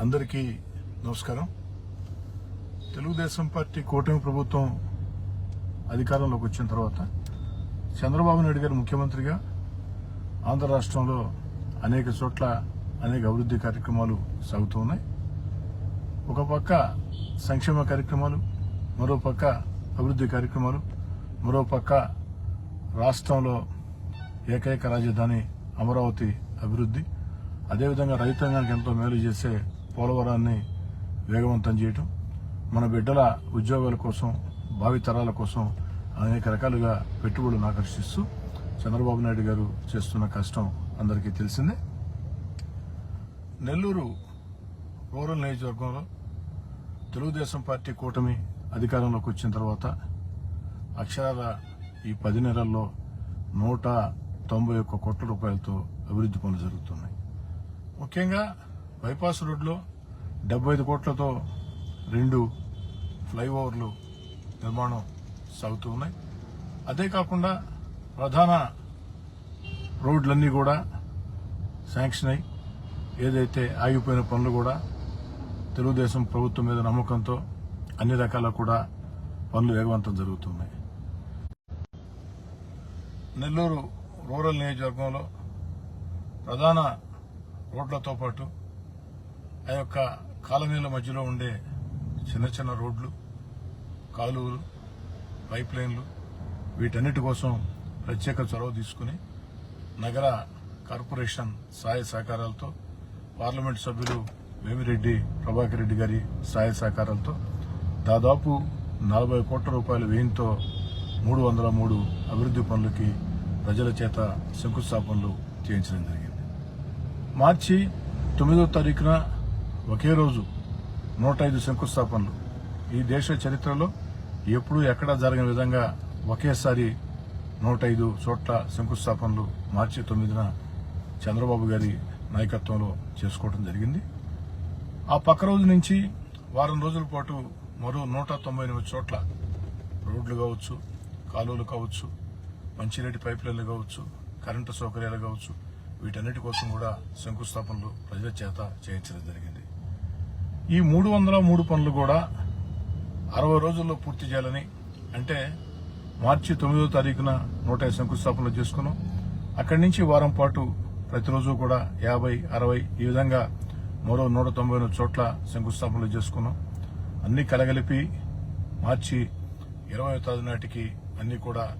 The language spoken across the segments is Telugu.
అందరికీ నమస్కారం. తెలుగుదేశం పార్టీ కూటమి ప్రభుత్వం అధికారంలోకి వచ్చిన తర్వాత చంద్రబాబు నాయుడు గారు ముఖ్యమంత్రిగా ఆంధ్ర రాష్ట్రంలో అనేక చోట్ల అనేక అభివృద్ధి కార్యక్రమాలు సాగుతూ ఉన్నాయి. ఒక పక్క సంక్షేమ కార్యక్రమాలు మరో పక్క అభివృద్ధి కార్యక్రమాలు మరో పక్క రాష్ట్రంలో ఏకైక రాజధాని అమరావతి అభివృద్ధి. అదేవిధంగా రైతాంగానికి ఎంతో మేలు చేసే పోలవరాన్ని వేగవంతం చేయటం మన బిడ్డల ఉద్యోగాల కోసం భావితరాల కోసం అనేక రకాలుగా పెట్టుబడులను ఆకర్షిస్తూ చంద్రబాబు నాయుడు గారు చేస్తున్న కష్టం అందరికీ తెలిసిందే. నెల్లూరు రూరల్ నియోజకవర్గంలో తెలుగుదేశం పార్టీ కూటమి అధికారంలోకి వచ్చిన తర్వాత అక్షరాల ఈ పది నెలల్లో నూట తొంభై ఒక్క కోట్ల రూపాయలతో అభివృద్ధి పనులు జరుగుతున్నాయి. ముఖ్యంగా బైపాస్ రోడ్లో డెబ్బై ఐదు కోట్లతో రెండు ఫ్లైఓవర్లు నిర్మాణం సాగుతూ ఉన్నాయి. అదే కాకుండా ప్రధాన రోడ్లన్నీ కూడా శాంక్షన్ అయి ఏదైతే ఆగిపోయిన పనులు కూడా తెలుగుదేశం ప్రభుత్వం మీద నమ్మకంతో అన్ని రకాల కూడా పనులు వేగవంతం జరుగుతున్నాయి. నెల్లూరు రూరల్ నియోజకవర్గంలో ప్రధాన రోడ్లతో పాటు ఆ యొక్క కాలనీల మధ్యలో ఉండే చిన్న చిన్న రోడ్లు కాలువలు పైప్ లైన్లు వీటన్నిటి కోసం ప్రత్యేక చొరవ తీసుకుని నగర కార్పొరేషన్ సహాయ సహకారాలతో పార్లమెంట్ సభ్యులు వేమిరెడ్డి ప్రభాకర్ రెడ్డి గారి సహాయ సహకారాలతో దాదాపు నలభై కోట్ల రూపాయల వ్యయంతో మూడు వందల మూడు అభివృద్ధి పనులకి ప్రజల చేత శంకుస్థాపనలు చేయించడం జరిగింది. మార్చి తొమ్మిదో తారీఖున ఒకే రోజు నూట ఐదు శంకుస్థాపనలు. ఈ దేశ చరిత్రలో ఎప్పుడూ ఎక్కడా జరగని విధంగా ఒకేసారి నూట ఐదు చోట్ల శంకుస్థాపనలు మార్చి తొమ్మిదిన చంద్రబాబు గారి నాయకత్వంలో చేసుకోవడం జరిగింది. ఆ పక్క రోజు నుంచి వారం రోజుల పాటు మరో నూట తొంభై ఎనిమిది చోట్ల రోడ్లు కావచ్చు కాలువలు కావచ్చు మంచినీటి పైప్ లైన్లు కావచ్చు కరెంటు సౌకర్యాలు కావచ్చు వీటన్నిటి కోసం కూడా శంకుస్థాపనలు ప్రజల చేత చేయించడం జరిగింది. ఈ మూడు వందల మూడు పనులు కూడా అరవై రోజుల్లో పూర్తి చేయాలని అంటే మార్చి తొమ్మిదో తారీఖున నూట శంకుస్థాపనలు చేసుకున్నాం. అక్కడి నుంచి వారం పాటు ప్రతిరోజు కూడా యాభై అరవై ఈ విధంగా మరో నూట తొంభై చోట్ల శంకుస్థాపనలు చేసుకున్నాం. అన్ని కలగలిపి మార్చి ఇరవై తేదీ నాటికి అన్ని కూడా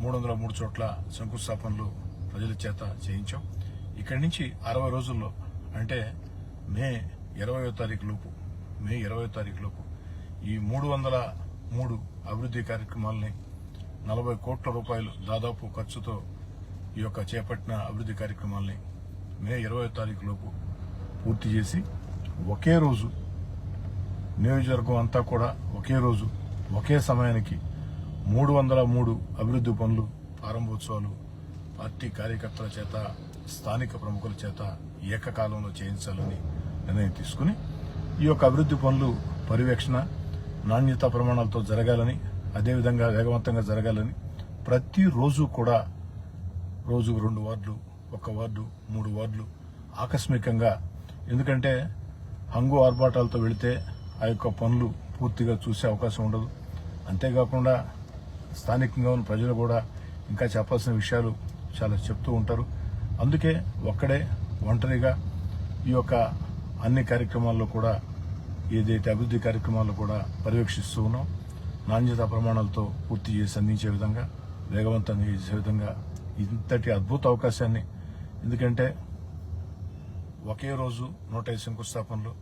మూడు వందల మూడు చోట్ల శంకుస్థాపనలు ప్రజల చేత చేయించాం. ఇక్కడి నుంచి అరవై రోజుల్లో అంటే మే ఇరవయో తారీఖు లోపు మే ఇరవై తారీఖు లోపు ఈ మూడు వందల మూడు అభివృద్ధి కార్యక్రమాలని నలభై కోట్ల రూపాయలు దాదాపు ఖర్చుతో ఈ యొక్క చేపట్టిన అభివృద్ధి కార్యక్రమాలని మే ఇరవై తారీఖు లోపు పూర్తి చేసి ఒకే రోజు నియోజకవర్గం అంతా కూడా ఒకే రోజు ఒకే సమయానికి మూడు వందల మూడు అభివృద్ధి పనులు ప్రారంభోత్సవాలు పార్టీ కార్యకర్తల చేత స్థానిక ప్రముఖుల చేత ఏకకాలంలో చేయించాలని నిర్ణయం తీసుకుని ఈ యొక్క అభివృద్ధి పనులు పర్యవేక్షణ నాణ్యతా ప్రమాణాలతో జరగాలని అదేవిధంగా వేగవంతంగా జరగాలని ప్రతిరోజు కూడా రోజు రెండు వార్డులు ఒక వార్డు మూడు వార్డులు ఆకస్మికంగా. ఎందుకంటే హంగు ఆర్భాటాలతో వెళితే ఆ యొక్క పనులు పూర్తిగా చూసే అవకాశం ఉండదు. అంతేకాకుండా స్థానికంగా ఉన్న ప్రజలు కూడా ఇంకా చెప్పాల్సిన విషయాలు చాలా చెప్తూ ఉంటారు. అందుకే ఒక్కడే ఒంటరిగా ఈ యొక్క అన్ని కార్యక్రమాల్లో కూడా ఏదైతే అభివృద్ధి కార్యక్రమాల్లో కూడా పర్యవేక్షిస్తూ ఉన్నాం. నాణ్యత ప్రమాణాలతో పూర్తి చేసి అందించే విధంగా వేగవంతంగా చేసే విధంగా ఇంతటి అద్భుత అవకాశాన్ని ఎందుకంటే ఒకే రోజు నూట ఐదు శంకుస్థాపనలు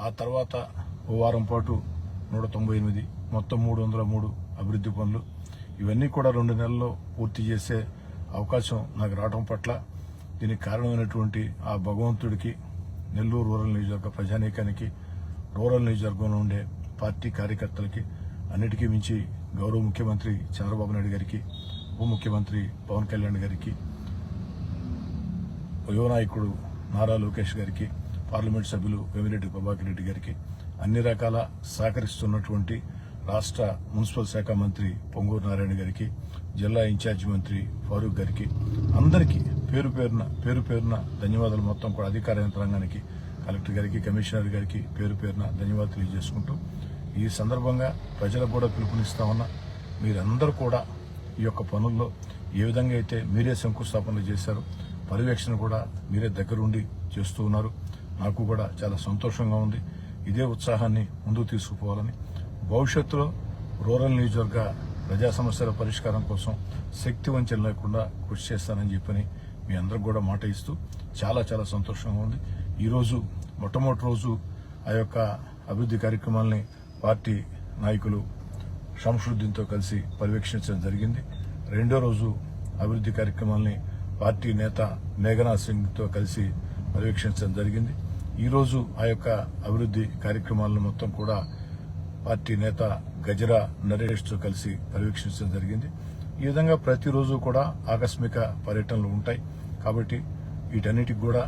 ఆ తర్వాత ఓ వారం పాటు నూట తొంభై ఎనిమిది మొత్తం మూడు వందల మూడు అభివృద్ధి పనులు. ఇవన్నీ కూడా రెండు నెలల్లో పూర్తి చేసే అవకాశం నాకు రావడం పట్ల దీనికి కారణమైనటువంటి ఆ భగవంతుడికి నెల్లూరు రూరల్ నియోజకవర్గ ప్రజానీకానికి రూరల్ నియోజకవర్గంలో ఉండే పార్టీ కార్యకర్తలకి అన్నిటికీ మించి గౌరవ ముఖ్యమంత్రి చంద్రబాబు నాయుడు గారికి ఉప ముఖ్యమంత్రి పవన్ కళ్యాణ్ గారికి యువ నాయకుడు నారా లోకేష్ గారికి పార్లమెంట్ సభ్యులు వేమిరెడ్డి ప్రభాకర్ రెడ్డి గారికి అన్ని రకాల సహకరిస్తున్నటువంటి రాష్ట్ర మున్సిపల్ శాఖ మంత్రి పొంగూరు నారాయణ గారికి జిల్లా ఇన్ఛార్జి మంత్రి ఫారూక్ గారికి అందరికీ పేరు పేరున పేరు పేరున ధన్యవాదాలు మొత్తం కూడా అధికార యంత్రాంగానికి కలెక్టర్ గారికి కమిషనర్ గారికి పేరు పేరున ధన్యవాదాలు తెలియజేసుకుంటూ ఈ సందర్భంగా ప్రజలకు కూడా పిలుపునిస్తా ఉన్నా మీరందరూ కూడా ఈ యొక్క పనుల్లో ఏ విధంగా అయితే మీరే శంకుస్థాపనలు చేశారు పర్యవేక్షణ కూడా మీరే దగ్గరుండి చేస్తూ ఉన్నారు. నాకు కూడా చాలా సంతోషంగా ఉంది. ఇదే ఉత్సాహాన్ని ముందుకు తీసుకుపోవాలని. భవిష్యత్తులో రూరల్ నియోజకవర్గ ప్రజా సమస్యల పరిష్కారం కోసం శక్తి వంచన లేకుండా కృషి చేస్తానని చెప్పని మీ అందరికి కూడా మాట ఇస్తూ చాలా చాలా సంతోషంగా ఉంది. ఈరోజు మొట్టమొదటి రోజు ఆ యొక్క అభివృద్ధి కార్యక్రమాల్ని పార్టీ నాయకులు శంషుద్దీన్తో కలిసి పర్యవేక్షించడం జరిగింది. రెండో రోజు అభివృద్ధి కార్యక్రమాల్ని పార్టీ నేత మేఘనాథ్ సింగ్తో కలిసి పర్యవేక్షించడం జరిగింది. ఈరోజు ఆ యొక్క అభివృద్ధి కార్యక్రమాలను మొత్తం కూడా పార్టీ నేత గజరా నరేష్తో కలిసి పర్యవేక్షించడం జరిగింది. ఈ విధంగా ప్రతిరోజు కూడా ఆకస్మిక పర్యటనలు ఉంటాయి. కాబట్టి వీటన్నిటికి కూడా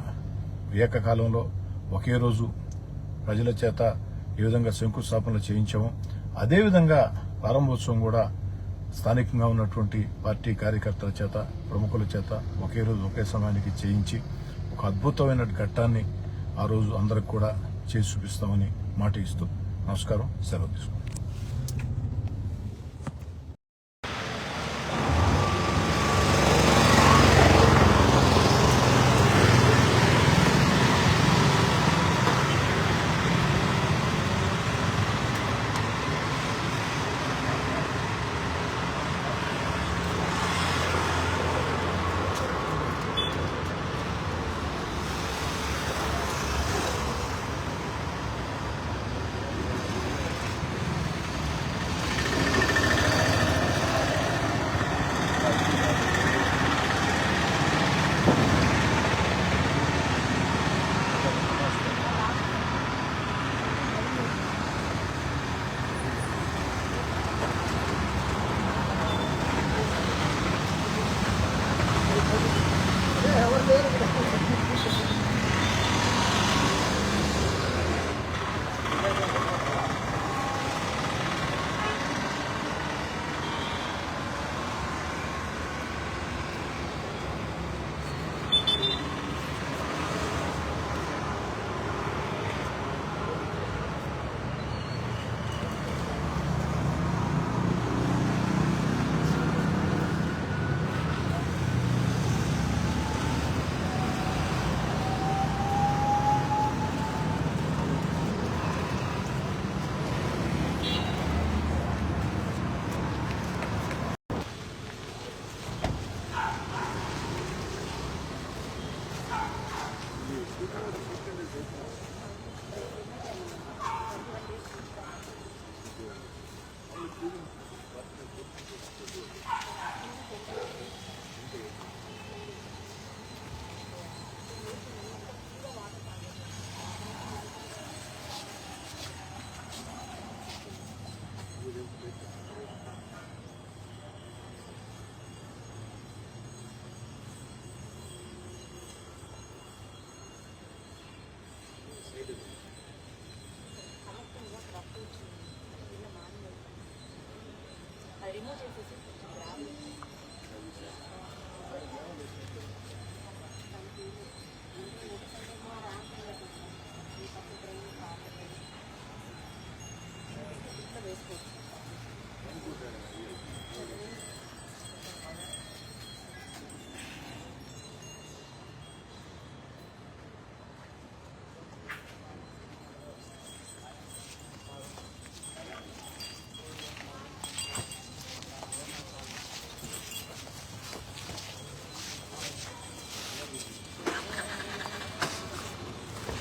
ఏకకాలంలో ఒకే రోజు ప్రజల చేత ఏ విధంగా శంకుస్థాపనలు చేయించాము అదేవిధంగా ప్రారంభోత్సవం కూడా స్థానికంగా ఉన్నటువంటి పార్టీ కార్యకర్తల చేత ప్రముఖుల చేత ఒకే రోజు ఒకే సమయానికి చేయించి ఒక అద్భుతమైన ఘట్టాన్ని ఆ రోజు అందరికి కూడా చేసి చూపిస్తామని మాట ఇస్తూ నమస్కారం సెలవు తీసుకుంటాం రిమూవ్ చేసేసి